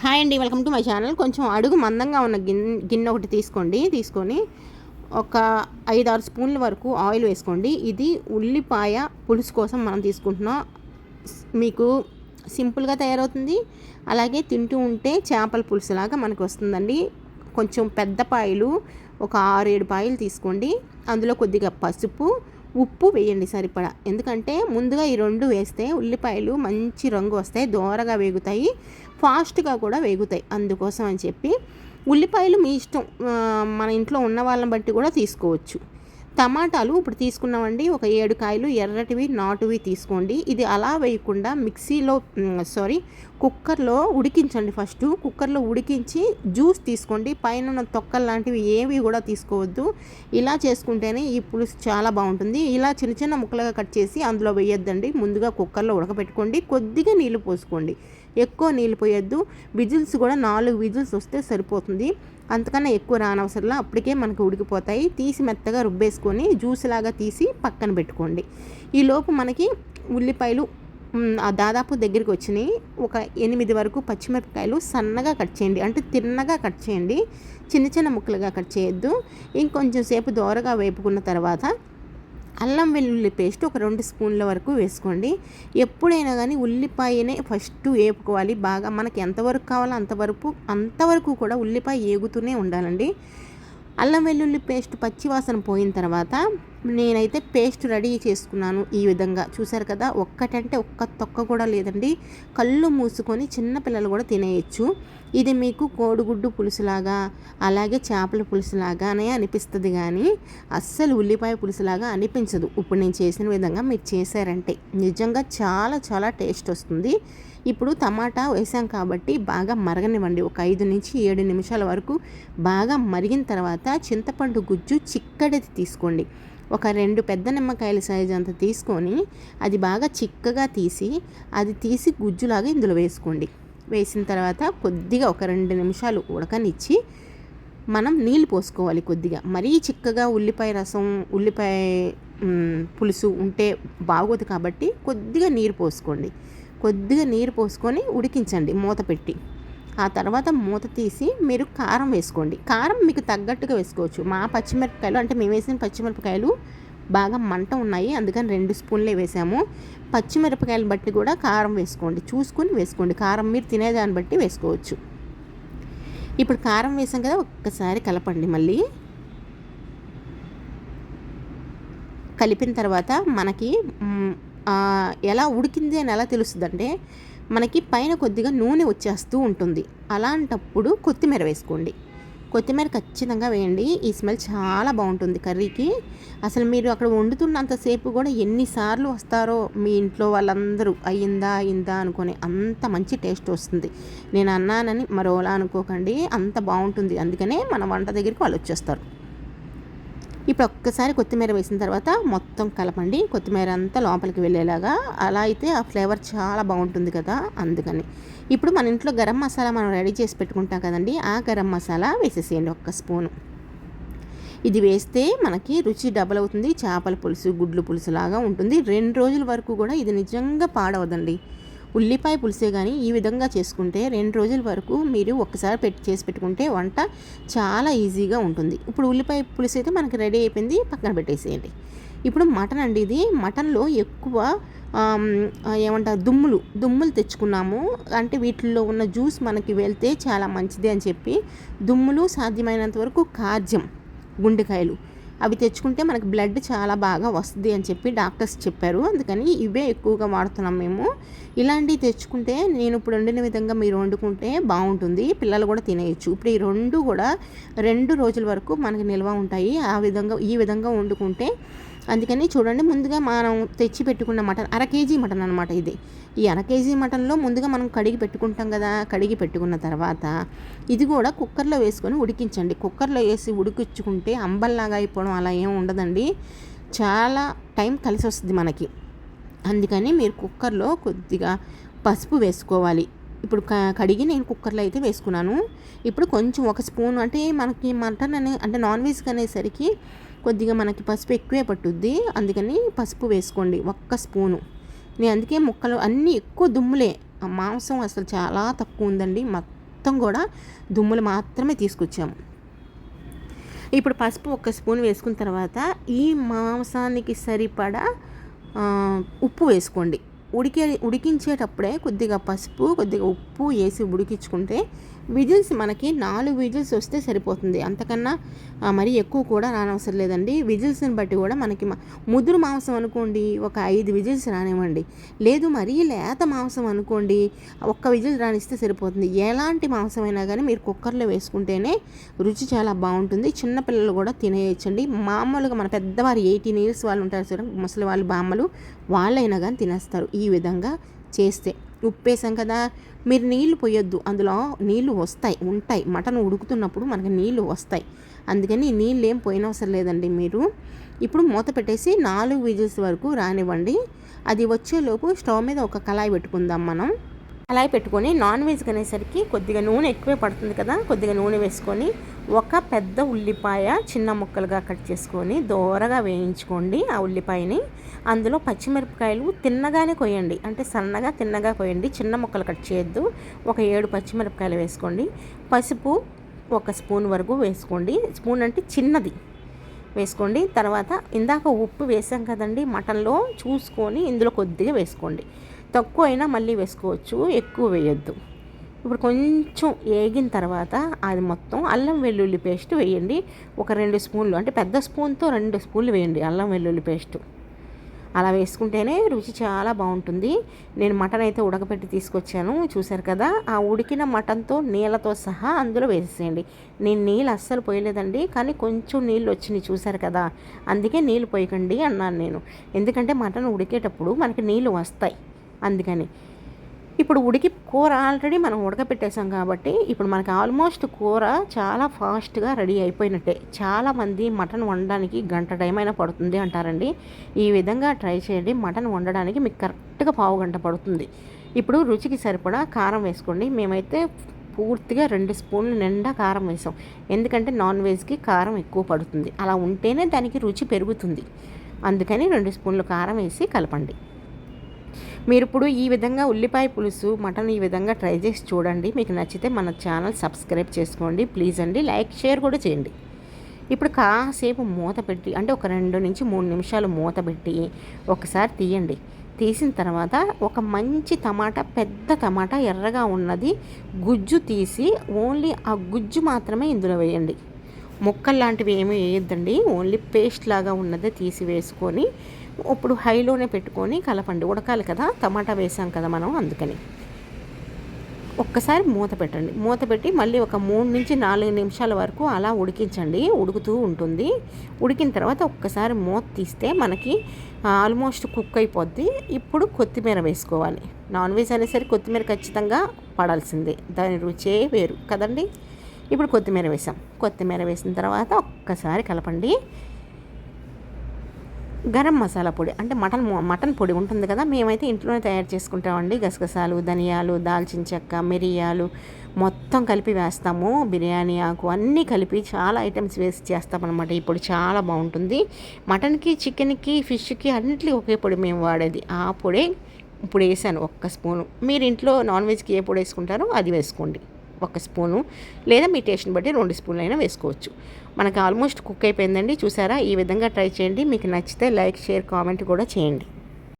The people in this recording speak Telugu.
హాయ్ అండి వెల్కమ్ టు మై ఛానల్. కొంచెం అడుగు మందంగా ఉన్న గిన్నె గిన్నె ఒకటి తీసుకోండి తీసుకొని ఒక ఐదు ఆరు స్పూన్ల వరకు ఆయిల్ వేసుకోండి. ఇది ఉల్లిపాయ పులుసు కోసం మనం తీసుకుంటున్నాం. మీకు సింపుల్గా తయారవుతుంది. అలాగే తింటూ ఉంటే చేపల పులుసు లాగా మనకు వస్తుందండి. కొంచెం పెద్ద పాయలు ఒక ఆరు ఏడు పాయలు తీసుకోండి. అందులో కొద్దిగా పసుపు ఉప్పు వేయండి సరిపడా. ఎందుకంటే ముందుగా ఈ రెండు వేస్తే ఉల్లిపాయలు మంచి రంగు వస్తాయి దోరగా వేగుతాయి. ఫాస్ట్గా కూడా వేగుతాయి. అందుకోసం అని చెప్పి ఉల్లిపాయలు మీ ఇష్టం మన ఇంట్లో ఉన్న వాళ్ళని బట్టి కూడా తీసుకోవచ్చు. టమాటాలు ఇప్పుడు తీసుకున్నామండి. ఒక ఏడు కాయలు ఎర్రటివి నాటువి తీసుకోండి. ఇది అలా వేయకుండా మిక్సీలో సారీ కుక్కర్లో ఉడికించండి ఫస్ట్. కుక్కర్లో ఉడికించి జ్యూస్ తీసుకోండి. పైన ఉన్న తొక్కలు లాంటివి ఏవి కూడా తీసుకోవద్దు. ఇలా చేసుకుంటేనే ఈ పులుసు చాలా బాగుంటుంది. ఇలా చిన్న చిన్న ముక్కలుగా కట్ చేసి అందులో వేయొద్దండి. ముందుగా కుక్కర్లో ఉడకబెట్టుకోండి. కొద్దిగా నీళ్ళు పోసుకోండి. ఎక్కువ నీళ్ళు పోయొద్దు. విజిల్స్ కూడా నాలుగు విజిల్స్ వస్తే సరిపోతుంది. అంతకన్నా ఎక్కువ రానవసరంలో అప్పటికే మనకు ఉడికిపోతాయి. తీసి మెత్తగా రుబ్బేసుకొని జ్యూస్ లాగా తీసి పక్కన పెట్టుకోండి. ఈలోపు మనకి ఉల్లిపాయలు దాదాపు దగ్గరికి వచ్చినాయి. ఒక ఎనిమిది వరకు పచ్చిమిరపకాయలు సన్నగా కట్ చేయండి. అంటే తిన్నగా కట్ చేయండి. చిన్న చిన్న ముక్కలుగా కట్ చేయొద్దు. ఇంకొంచెం సేపు దోరగా వేపుకున్న తర్వాత అల్లం వెల్లుల్లి పేస్ట్ ఒక రెండు స్పూన్ల వరకు వేసుకోండి. ఎప్పుడైనా కానీ ఉల్లిపాయనే ఫస్ట్ వేపుకోవాలి. బాగా మనకి ఎంతవరకు కావాలో అంతవరకు అంతవరకు కూడా ఉల్లిపాయ ఏగుతూనే ఉండాలండి. అల్లం వెల్లుల్లి పేస్ట్ పచ్చివాసన పోయిన తర్వాత నేనైతే పేస్ట్ రెడీ చేసుకున్నాను ఈ విధంగా. చూసారు కదా ఒక్కటంటే ఒక్క తొక్క కూడా లేదండి. కళ్ళు మూసుకొని చిన్నపిల్లలు కూడా తినేయచ్చు. ఇది మీకు కోడిగుడ్డు పులుసులాగా అలాగే చేపల పులుసులాగానే అనిపిస్తుంది కానీ అస్సలు ఉల్లిపాయ పులుసులాగా అనిపించదు. ఇప్పుడు నేను చేసిన విధంగా మీరు చేశారంటే నిజంగా చాలా చాలా టేస్ట్ వస్తుంది. ఇప్పుడు టమాటా వేసాం కాబట్టి బాగా మరగనివ్వండి. ఒక ఐదు నుంచి ఏడు నిమిషాల వరకు బాగా మరిగిన తర్వాత చింతపండు గుజ్జు చిక్కడిది తీసుకోండి. ఒక రెండు పెద్ద నిమ్మకాయల సైజు అంత తీసుకొని అది బాగా చిక్కగా తీసి అది తీసి గుజ్జులాగా ఇందులో వేసుకోండి. వేసిన తర్వాత కొద్దిగా ఒక రెండు నిమిషాలు ఉడకనిచ్చి మనం నీళ్ళు పోసుకోవాలి కొద్దిగా. మరీ చిక్కగా ఉల్లిపాయ రసం ఉల్లిపాయ పులుసు ఉంటే బాగోదు కాబట్టి కొద్దిగా నీరు పోసుకోండి. కొద్దిగా నీరు పోసుకొని ఉడికించండి మూత పెట్టి. ఆ తర్వాత మూత తీసి మీరు కారం వేసుకోండి. కారం మీకు తగ్గట్టుగా వేసుకోవచ్చు. మా పచ్చిమిరపకాయలు అంటే మేము వేసిన పచ్చిమిరపకాయలు బాగా మంట ఉన్నాయి. అందుకని రెండు స్పూన్లే వేసాము. పచ్చిమిరపకాయలు బట్టి కూడా కారం వేసుకోండి. చూసుకొని వేసుకోండి. కారం మీరు తినేదాన్ని బట్టి వేసుకోవచ్చు. ఇప్పుడు కారం వేసాం కదా ఒక్కసారి కలపండి మళ్ళీ. కలిపిన తర్వాత మనకి ఎలా ఉడికింది అని ఎలా తెలుస్తుందంటే మనకి పైన కొద్దిగా నూనె వచ్చేస్తూ ఉంటుంది. అలాంటప్పుడు కొత్తిమీర వేసుకోండి. కొత్తిమీర ఖచ్చితంగా వేయండి. ఈ స్మెల్ చాలా బాగుంటుంది కర్రీకి. అసలు మీరు అక్కడ వండుతున్నంతసేపు కూడా ఎన్నిసార్లు వస్తారో మీ ఇంట్లో వాళ్ళందరూ అయ్యిందా అయిందా అనుకొని అంత మంచి టేస్ట్ వస్తుంది. నేను అన్నానని మరోలా అనుకోకండి. అంత బాగుంటుంది. అందుకనే మన వంట దగ్గరికి వాళ్ళు వచ్చేస్తారు. ఇప్పుడు ఒక్కసారి కొత్తిమీర వేసిన తర్వాత మొత్తం కలపండి. కొత్తిమీర అంతా లోపలికి వెళ్ళేలాగా అలా అయితే ఆ ఫ్లేవర్ చాలా బాగుంటుంది కదా అందుకని. ఇప్పుడు మన ఇంట్లో గరం మసాలా మనం రెడీ చేసి పెట్టుకుంటాం కదండి ఆ గరం మసాలా వేసేసేయండి ఒక్క స్పూను. ఇది వేస్తే మనకి రుచి డబల్ అవుతుంది చేపల పులుసు గుడ్లు పులుసు లాగా ఉంటుంది. రెండు రోజుల వరకు కూడా ఇది నిజంగా పాడవదండి. ఉల్లిపాయ పులుసే కానీ ఈ విధంగా చేసుకుంటే రెండు రోజుల వరకు మీరు ఒక్కసారి పెట్టి చేసి పెట్టుకుంటే వంట చాలా ఈజీగా ఉంటుంది. ఇప్పుడు ఉల్లిపాయ పులుసు అయితే మనకి రెడీ అయిపోయింది పక్కన పెట్టేసేయండి. ఇప్పుడు మటన్ అండి ఇది. మటన్లో ఎక్కువ ఏమంటారు దుమ్ములు దుమ్ములు తెచ్చుకున్నాము. అంటే వీటిల్లో ఉన్న జ్యూస్ మనకి వెళ్తే చాలా మంచిది అని చెప్పి దుమ్ములు సాధ్యమైనంత వరకు కార్జ్యం గుండెకాయలు. అవి తెచ్చుకుంటే మనకు బ్లడ్ చాలా బాగా వస్తుంది అని చెప్పి డాక్టర్స్ చెప్పారు. అందుకని ఇవే ఎక్కువగా వాడుతున్నాం మేము. ఇలాంటివి తెచ్చుకుంటే నేను ఇప్పుడు వండిన విధంగా మీరు వండుకుంటే బాగుంటుంది. పిల్లలు కూడా తినేయచ్చు. ఇప్పుడు ఈ రెండు కూడా రెండు రోజుల వరకు మనకి నిల్వ ఉంటాయి. ఆ విధంగా ఈ విధంగా వండుకుంటే అందుకని చూడండి ముందుగా మనం తెచ్చి పెట్టుకున్న మటన్ అర కేజీ మటన్ అనమాట ఇది. ఈ అర కేజీ మటన్లో ముందుగా మనం కడిగి పెట్టుకుంటాం కదా కడిగి పెట్టుకున్న తర్వాత ఇది కూడా కుక్కర్లో వేసుకొని ఉడికించండి. కుక్కర్లో వేసి ఉడికించుకుంటే అంబల్లాగా అయిపోవడం అలా ఏం ఉండదండి. చాలా టైం కలిసి వస్తుంది మనకి. అందుకని మీరు కుక్కర్లో కొద్దిగా పసుపు వేసుకోవాలి. ఇప్పుడు కడిగి నేను కుక్కర్లో అయితే వేసుకున్నాను. ఇప్పుడు కొంచెం ఒక స్పూన్ అంటే మనకి మటన్ అనే అంటే నాన్ వెజ్ అనేసరికి కొద్దిగా మనకి పసుపు ఎక్కువే పట్టుద్ది. అందుకని పసుపు వేసుకోండి ఒక్క స్పూను. నేను అందుకే ముక్కలు అన్నీ ఎక్కువ దుమ్ములే. మాంసం అసలు చాలా తక్కువ ఉందండి. మొత్తం కూడా దుమ్ములు మాత్రమే తీసుకొచ్చాము. ఇప్పుడు పసుపు ఒక స్పూన్ వేసుకున్న తర్వాత ఈ మాంసానికి సరిపడా ఉప్పు వేసుకోండి. ఉడికే ఉడికించేటప్పుడే కొద్దిగా పసుపు కొద్దిగా ఉప్పు వేసి ఉడికించుకుంటే విజిల్స్ మనకి నాలుగు విజిల్స్ వస్తే సరిపోతుంది. అంతకన్నా మరి ఎక్కువ కూడా రానవసరం లేదండి. విజిల్స్ని బట్టి కూడా మనకి ముదురు మాంసం అనుకోండి ఒక ఐదు విజిల్స్ రానివ్వండి. లేదు మరీ లేత మాంసం అనుకోండి ఒక్క విజిల్ రానిస్తే సరిపోతుంది. ఎలాంటి మాంసం అయినా కానీ మీరు కుక్కర్లో వేసుకుంటేనే రుచి చాలా బాగుంటుంది. చిన్నపిల్లలు కూడా తినేయచ్చండి. మామూలుగా మన పెద్దవారు ఎయిటీన్ ఇయర్స్ వాళ్ళు ఉంటారు చూడండి ముసలి వాళ్ళు బామ్మలు వాళ్ళైనా కానీ తినేస్తారు ఈ విధంగా చేస్తే. ఉప్పేసాం కదా మీరు నీళ్ళు పోయొద్దు. అందులో నీళ్ళు వస్తాయి ఉంటాయి. మటన్ ఉడుకుతున్నప్పుడు మనకి నీళ్ళు వస్తాయి. అందుకని నీళ్ళు ఏం పోయినవసరం లేదండి మీరు. ఇప్పుడు మూత పెట్టేసి నాలుగు విజిల్స్ వరకు రానివ్వండి. అది వచ్చేలోపు స్టవ్ మీద ఒక కళాయి పెట్టుకుందాం మనం. అలాగే పెట్టుకొని నాన్ వెజ్ అనేసరికి కొద్దిగా నూనె ఎక్కువే పడుతుంది కదా కొద్దిగా నూనె వేసుకొని ఒక పెద్ద ఉల్లిపాయ చిన్న ముక్కలుగా కట్ చేసుకొని దోరగా వేయించుకోండి ఆ ఉల్లిపాయని. అందులో పచ్చిమిరపకాయలు తిన్నగానే కొయ్యండి అంటే సన్నగా తిన్నగా కొయ్యండి చిన్న ముక్కలు కట్ చేయొద్దు. ఒక ఏడు పచ్చిమిరపకాయలు వేసుకోండి. పసుపు ఒక స్పూన్ వరకు వేసుకోండి. స్పూన్ అంటే చిన్నది వేసుకోండి. తర్వాత ఇందాక ఉప్పు వేసాం కదండి మటన్లో చూసుకొని ఇందులో కొద్దిగా వేసుకోండి. తక్కువ అయినా మళ్ళీ వేసుకోవచ్చు ఎక్కువ వేయొద్దు. ఇప్పుడు కొంచెం వేగిన తర్వాత అది మొత్తం అల్లం వెల్లుల్లి పేస్ట్ వేయండి. ఒక రెండు స్పూన్లు అంటే పెద్ద స్పూన్తో రెండు స్పూన్లు వేయండి అల్లం వెల్లుల్లి పేస్ట్. అలా వేసుకుంటేనే రుచి చాలా బాగుంటుంది. నేను మటన్ అయితే ఉడకపెట్టి తీసుకొచ్చాను చూశారు కదా? ఆ ఉడికిన మటన్తో నీళ్ళతో సహా అందులో వేసేయండి నేను నీళ్ళు అస్సలు పోయలేదండి కానీ కొంచెం నీళ్ళు వచ్చినాయి చూశారు కదా? అందుకే నీళ్ళు పోయకండి అన్నాను నేను. ఎందుకంటే మటన్ ఉడికేటప్పుడు మనకి నీళ్ళు వస్తాయి. అందుకని. ఇప్పుడు ఉడికి కూర ఆల్రెడీ మనం ఉడకపెట్టేసాం కాబట్టి ఇప్పుడు మనకి ఆల్మోస్ట్ కూర చాలా ఫాస్ట్గా రెడీ అయిపోయినట్టే. చాలామంది మటన్ వండడానికి గంట టైం అయినా పడుతుంది అంటారండి. ఈ విధంగా ట్రై చేయండి. మటన్ వండడానికి మీకు కరెక్ట్గా పావు గంట పడుతుంది. ఇప్పుడు రుచికి సరిపడా కారం వేసుకోండి. మేమైతే పూర్తిగా రెండు స్పూన్లు నిండా కారం వేసాం. ఎందుకంటే నాన్ వెజ్కి కారం ఎక్కువ పడుతుంది. అలా ఉంటేనే దానికి రుచి పెరుగుతుంది. అందుకని రెండు స్పూన్లు కారం వేసి కలపండి. మీరు ఇప్పుడు ఈ విధంగా ఉల్లిపాయ పులుసు మటన్ ఈ విధంగా ట్రై చేసి చూడండి. మీకు నచ్చితే మన ఛానల్ సబ్స్క్రైబ్ చేసుకోండి. ప్లీజ్ అండి లైక్ షేర్ కూడా చేయండి. ఇప్పుడు కాసేపు మూత పెట్టి అంటే ఒక రెండు నుంచి మూడు నిమిషాలు మూత పెట్టి ఒకసారి తీయండి. తీసిన తర్వాత ఒక మంచి టమాటా పెద్ద టమాటా ఎర్రగా ఉన్నది గుజ్జు తీసి ఓన్లీ ఆ గుజ్జు మాత్రమే ఇందులో వేయండి. ముక్కలు లాంటివి ఏమీ వేయొద్దండి. ఓన్లీ పేస్ట్ లాగా ఉన్నదే తీసి వేసుకొని ఇప్పుడు హైలోనే పెట్టుకొని కలపండి. ఉడకాలి కదా. టమాటా వేసాం కదా మనం అందుకని. ఒక్కసారి మూత పెట్టండి. మూత పెట్టి మళ్ళీ ఒక మూడు నుంచి నాలుగు నిమిషాల వరకు అలా ఉడికించండి. ఉడుకుతూ ఉంటుంది. ఉడికిన తర్వాత ఒక్కసారి మూత తీస్తే మనకి ఆల్మోస్ట్ కుక్ అయిపోద్ది. ఇప్పుడు కొత్తిమీర వేసుకోవాలి. నాన్ వెజ్ అనేసరికి కొత్తిమీర ఖచ్చితంగా పడాల్సిందే. దాని రుచే వేరు. కదండి? ఇప్పుడు కొత్తిమీర వేసాం. కొత్తిమీర వేసిన తర్వాత ఒక్కసారి కలపండి. గరం మసాలా పొడి అంటే మటన్ మటన్ పొడి ఉంటుంది కదా మేమైతే ఇంట్లోనే తయారు చేసుకుంటామండి. గసగసాలు ధనియాలు దాల్చిన చెక్క మిరియాలు మొత్తం కలిపి వేస్తాము. బిర్యానీ ఆకు అన్నీ కలిపి చాలా ఐటమ్స్ వేసి చేస్తామన్నమాట. ఈ పొడి చాలా బాగుంటుంది. మటన్కి చికెన్కి ఫిష్కి అన్నిటికీ ఒకే పొడి మేము వాడేది. ఆ పొడి ఇప్పుడు వేసాను ఒక్క స్పూను. మీరు ఇంట్లో నాన్ వెజ్కి ఏ పొడి వేసుకుంటారో అది వేసుకోండి. ఒక స్పూను లేదా మీ టేస్ట్ని బట్టి రెండు స్పూన్లు అయినా వేసుకోవచ్చు. మనకు ఆల్మోస్ట్ కుక్ అయిపోయిందండి. చూసారా? ఈ విధంగా ట్రై చేయండి. మీకు నచ్చితే లైక్ షేర్ కామెంట్ కూడా చేయండి.